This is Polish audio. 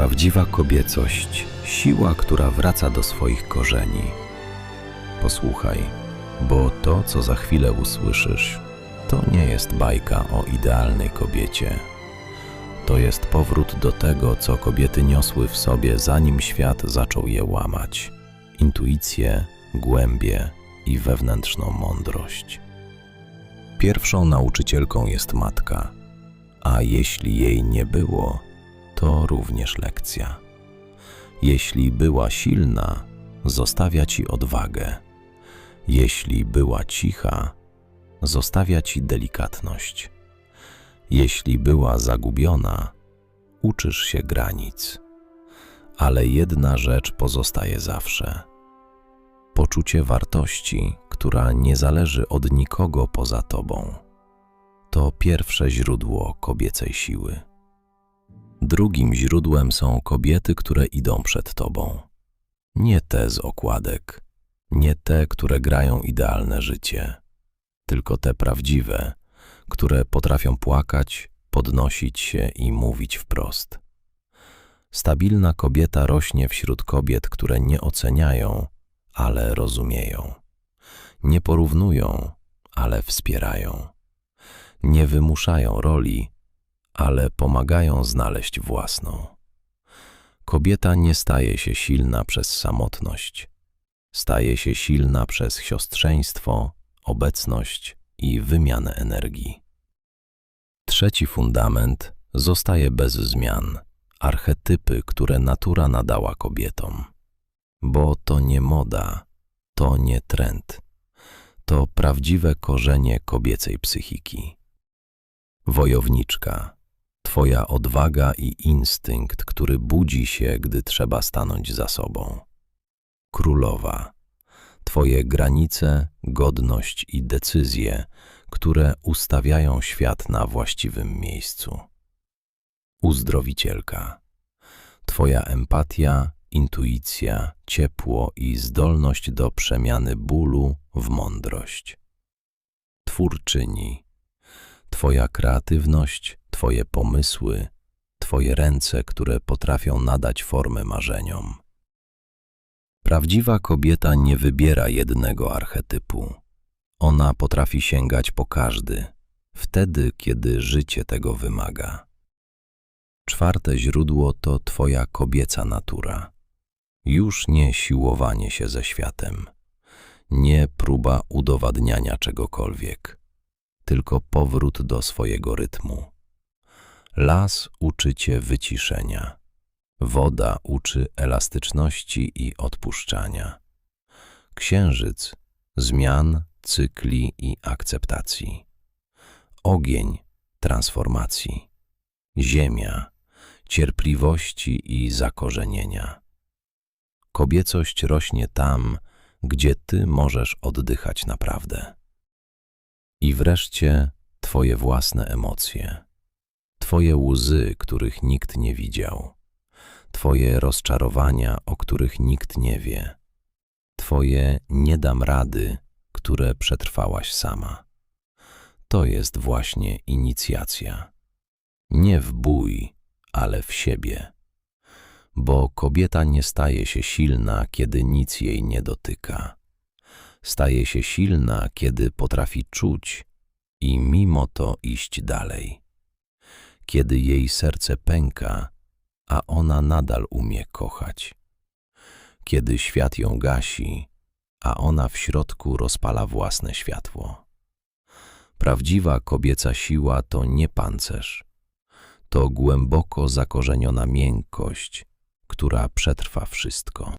Prawdziwa kobiecość, siła, która wraca do swoich korzeni. Posłuchaj, bo to, co za chwilę usłyszysz, to nie jest bajka o idealnej kobiecie. To jest powrót do tego, co kobiety niosły w sobie, zanim świat zaczął je łamać: intuicję, głębię i wewnętrzną mądrość. Pierwszą nauczycielką jest matka, a jeśli jej nie było, to również lekcja. Jeśli była silna, zostawia ci odwagę. Jeśli była cicha, zostawia ci delikatność. Jeśli była zagubiona, uczysz się granic. Ale jedna rzecz pozostaje zawsze: poczucie wartości, która nie zależy od nikogo poza tobą. To pierwsze źródło kobiecej siły. Drugim źródłem są kobiety, które idą przed tobą. Nie te z okładek, nie te, które grają idealne życie, tylko te prawdziwe, które potrafią płakać, podnosić się i mówić wprost. Stabilna kobieta rośnie wśród kobiet, które nie oceniają, ale rozumieją. Nie porównują, ale wspierają. Nie wymuszają roli, ale pomagają znaleźć własną. Kobieta nie staje się silna przez samotność. Staje się silna przez siostrzeństwo, obecność i wymianę energii. Trzeci fundament zostaje bez zmian archetypy, które natura nadała kobietom. Bo to nie moda, to nie trend, to prawdziwe korzenie kobiecej psychiki. Wojowniczka, Twoja odwaga i instynkt, który budzi się, gdy trzeba stanąć za sobą. Królowa, Twoje granice, godność i decyzje, które ustawiają świat na właściwym miejscu. Uzdrowicielka, Twoja empatia, intuicja, ciepło i zdolność do przemiany bólu w mądrość. Twórczyni, Twoja kreatywność, Twoje pomysły, Twoje ręce, które potrafią nadać formę marzeniom. Prawdziwa kobieta nie wybiera jednego archetypu. Ona potrafi sięgać po każdy, wtedy, kiedy życie tego wymaga. Czwarte źródło to Twoja kobieca natura. Już nie siłowanie się ze światem, nie próba udowadniania czegokolwiek, tylko powrót do swojego rytmu. Las uczy cię wyciszenia. Woda uczy elastyczności i odpuszczania. Księżyc zmian, cykli i akceptacji. Ogień transformacji. Ziemia cierpliwości i zakorzenienia. Kobiecość rośnie tam, gdzie ty możesz oddychać naprawdę. I wreszcie twoje własne emocje. Twoje łzy, których nikt nie widział, Twoje rozczarowania, o których nikt nie wie, Twoje nie dam rady, które przetrwałaś sama. To jest właśnie inicjacja. Nie w bój, ale w siebie. Bo kobieta nie staje się silna, kiedy nic jej nie dotyka. Staje się silna, kiedy potrafi czuć i mimo to iść dalej kiedy jej serce pęka, a ona nadal umie kochać. Kiedy świat ją gasi, a ona w środku rozpala własne światło. Prawdziwa kobieca siła to nie pancerz, to głęboko zakorzeniona miękkość, która przetrwa wszystko.